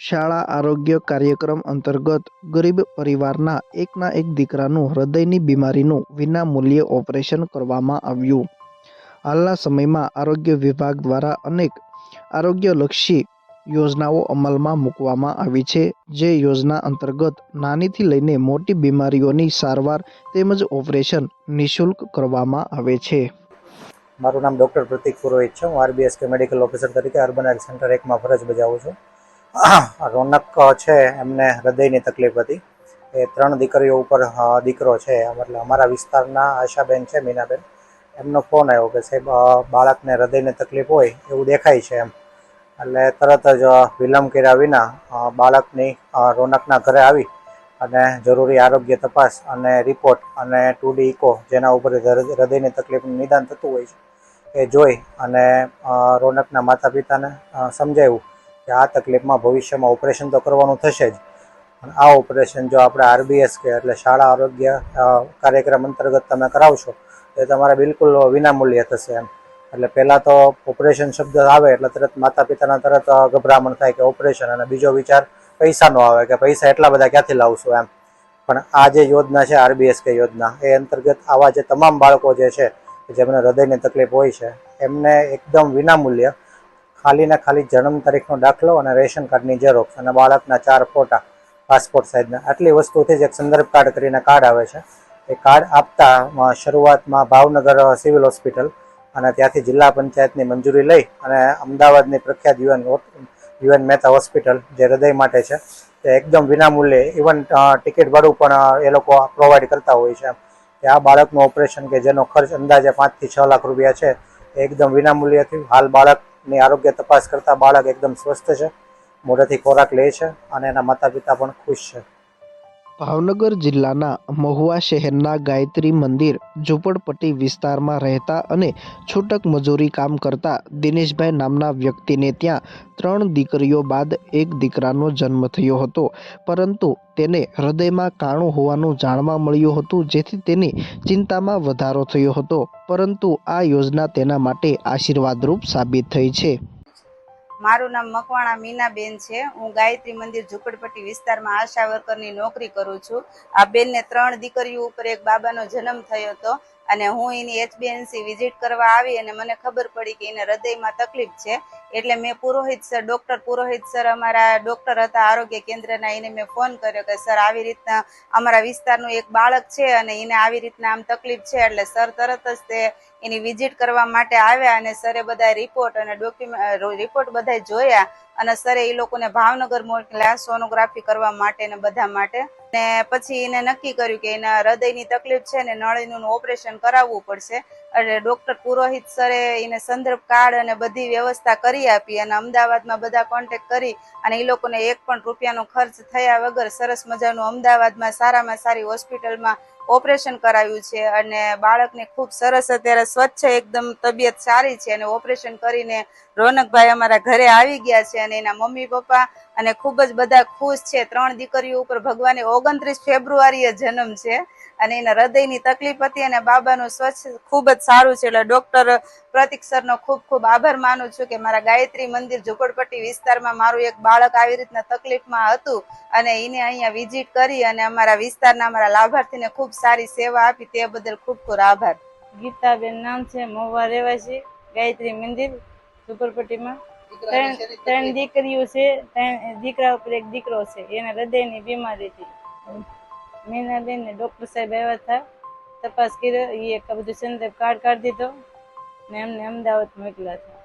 શાળા આરોગ્ય કાર્યક્રમ અંતર્ગત ગરીબ પરિવારના એકના એક દીકરાનું હૃદયની બીમારીનું વિનામૂલ્યે ઓપરેશન કરવામાં આવ્યું. હાલના સમયમાં આરોગ્ય વિભાગ દ્વારા અનેક આરોગ્યલક્ષી યોજનાઓ અમલમાં મૂકવામાં આવી છે. જે યોજના અંતર્ગત નાનીથી લઈને મોટી બીમારીઓની સારવાર તેમજ ઓપરેશન નિઃશુલ્ક કરવામાં આવે છે. મારું નામ ડૉક્ટર પ્રતિક પુરોહિત છે. હું આરબીએસ કે મેડિકલ ઓફિસર તરીકે અર્બન હેલ્થ સેન્ટર એકમાં ફરજ બજાવું છું. રોનક છે, એમને હૃદયની તકલીફ હતી. એ ત્રણ દીકરીઓ ઉપર દીકરો છે. એટલે અમારા વિસ્તારના આશાબેન છે, મીનાબેન. એમનો ફોન આવ્યો કે સાહેબ બાળકને હૃદયની તકલીફ હોય એવું દેખાય છે એમ. એટલે તરત જ વિલંબ કર્યા વિના બાળકની રોનકના ઘરે આવી અને જરૂરી આરોગ્ય તપાસ અને રિપોર્ટ અને ટુ ડી ઇકો જેના ઉપર હૃદયની તકલીફનું નિદાન થતું હોય છે, એ જોઈ અને રોનકના માતા પિતાને સમજાવ્યું કે આ તકલીફમાં ભવિષ્યમાં ઓપરેશન તો કરવાનું થશે જ. પણ આ ઓપરેશન જો આપણે આરબીએસ કે એટલે શાળા આરોગ્ય કાર્યક્રમ અંતર્ગત તમે કરાવશો, તો એ તમારે બિલકુલ વિનામૂલ્યે થશે એમ. એટલે પહેલાં તો ઓપરેશન શબ્દ આવે એટલે તરત માતા પિતાના તરત ગભરામણ થાય કે ઓપરેશન અને બીજો વિચાર પૈસાનો આવે કે પૈસા એટલા બધા ક્યાંથી લાવશો એમ. પણ આ જે યોજના છે, આરબીએસ કે યોજના, એ અંતર્ગત આવા જે તમામ બાળકો જે છે, જેમને હૃદયની તકલીફ હોય છે, એમને એકદમ વિનામૂલ્ય ખાલી ને ખાલી જન્મ તારીખનો દાખલો અને રેશન કાર્ડની ઝેરોક્ષ અને બાળકના ચાર ફોટા પાસપોર્ટ સાઇઝના આટલી વસ્તુથી જ એક સંદર્ભ કાર્ડ કરીને કાર્ડ આવે છે. એ કાર્ડ આપતા શરૂઆતમાં ભાવનગર સિવિલ હોસ્પિટલ અને ત્યાંથી જિલ્લા પંચાયતની મંજૂરી લઈ અને અમદાવાદની પ્રખ્યાત યુએન યુએન મહેતા હોસ્પિટલ જે હૃદય માટે છે, તે એકદમ વિનામૂલ્યે ઇવન ટિકિટ ભાડું પણ એ લોકો પ્રોવાઈડ કરતા હોય છે. કે આ બાળકનું ઓપરેશન કે જેનો ખર્ચ અંદાજે પાંચથી છ લાખ રૂપિયા છે એકદમ વિનામૂલ્યથી હાલ હાલ બાળકની આરોગ્ય તપાસ કરતા બાળક એકદમ સ્વસ્થ છે, મોઢેથી ખોરાક લે છે અને એના માતા પિતા પણ ખુશ છે. ભાવનગર જિલ્લાના મહુવા શહેરના ગાયત્રી મંદિર ઝૂંપડપટ્ટી વિસ્તારમાં રહેતા અને છૂટક મજૂરી કામ કરતા દિનેશભાઈ નામના વ્યક્તિને ત્યાં ત્રણ દીકરીઓ બાદ એક દીકરાનો જન્મ થયો હતો. પરંતુ તેને હૃદયમાં કાણું હોવાનું જાણવા મળ્યું હતું, જેથી તેની ચિંતામાં વધારો થયો હતો. પરંતુ આ યોજના તેના માટે આશીર્વાદરૂપ સાબિત થઈ છે. મારું નામ મકવાણા મીનાબેન છે. હું ગાયત્રી મંદિર ઝુંપડપટ્ટી વિસ્તારમાં આશા વર્કરની નોકરી કરું છું. આ બેનને ત્રણ દીકરીઓ ઉપર એક બાબાનો જન્મ થયો હતો અને હું એની એચબીએનસી વિઝિટ કરવા આવી અને મને ખબર પડી કે એને હૃદયમાં તકલીફ છે. એટલે મેં Purohit sir, doctor Purohit sir અમારા ડૉક્ટર હતા આરોગ્ય કેન્દ્રના, એને મેં ફોન કર્યો કે સર, આવી રીતના અમારા વિસ્તારનું એક બાળક છે અને એને આવી રીતના આમ તકલીફ છે એટલે સર તરત જ તે એની વિઝિટ કરવા માટે આવ્યા અને સરે બધા રિપોર્ટ અને ડોક્યુમેન્ટ રિપોર્ટ બધા જોયા અને સરે એ લોકોને ભાવનગર મોકલ્યા સોનોગ્રાફી કરવા માટે ને બધા માટે ને પછી એને નક્કી કર્યું કે એના હૃદયની તકલીફ છે ને નળીનું ઓપરેશન કરાવવું પડશે. એટલે ડૉક્ટર પુરોહિત સરે એને સંદર્ભ કાર્ડ અને બધી વ્યવસ્થા કરી આપી અને અમદાવાદમાં બધા કોન્ટેક્ટ કરી અને એ લોકોને એક પણ રૂપિયાનો ખર્ચ થયા વગર સરસ મજાનું અમદાવાદમાં સારામાં સારી હોસ્પિટલમાં ઓપરેશન કરાવ્યું છે અને બાળકને ખૂબ સરસ અત્યારે સ્વચ્છ એકદમ તબિયત સારી છે અને ઓપરેશન કરીને રોનકભાઈ અમારા ઘરે આવી ગયા છે અને એના મમ્મી પપ્પા અને ખૂબ જ બધા ખુશ છે. ત્રણ દીકરીઓ ઉપર ભગવાને ઓગણત્રીસ ફેબ્રુઆરીએ જન્મ છે અને એના હૃદયની તકલીફ હતી અને બાબાનું સ્વચ્છ ખૂબ જ સારું છે. એટલે ડૉક્ટર પ્રતિક સરનો ખૂબ ખૂબ આભાર માનું છું કે મારા ગાયત્રી મંદિર ઝુંપડપટ્ટી વિસ્તારમાં મારું એક બાળક આવી રીતના તકલીફમાં હતું અને એને અહીંયા વિઝિટ કરી અને અમારા વિસ્તારના અમારા લાભાર્થીને ખૂબ સારી સેવા આપી તે બદલ ખૂબ ખૂબ આભાર. ગીતાબેન નામ છે મહુવા રહેવાસી ગાયત્રી મંદિર સુપરપટ્ટીમાં. ત્રણ ત્રણ દીકરીઓ છે ત્રણ દીકરા ઉપર એક દીકરો છે એને હૃદયની બીમારી હતી. મીનાબેન ને ડૉક્ટર સાહેબ આવ્યા હતા તપાસ કર્યો એ એક બધું સંદર્ભ કાર્ડ કાઢી દીધો ને એમને અમદાવાદ મોકલ્યા હતા.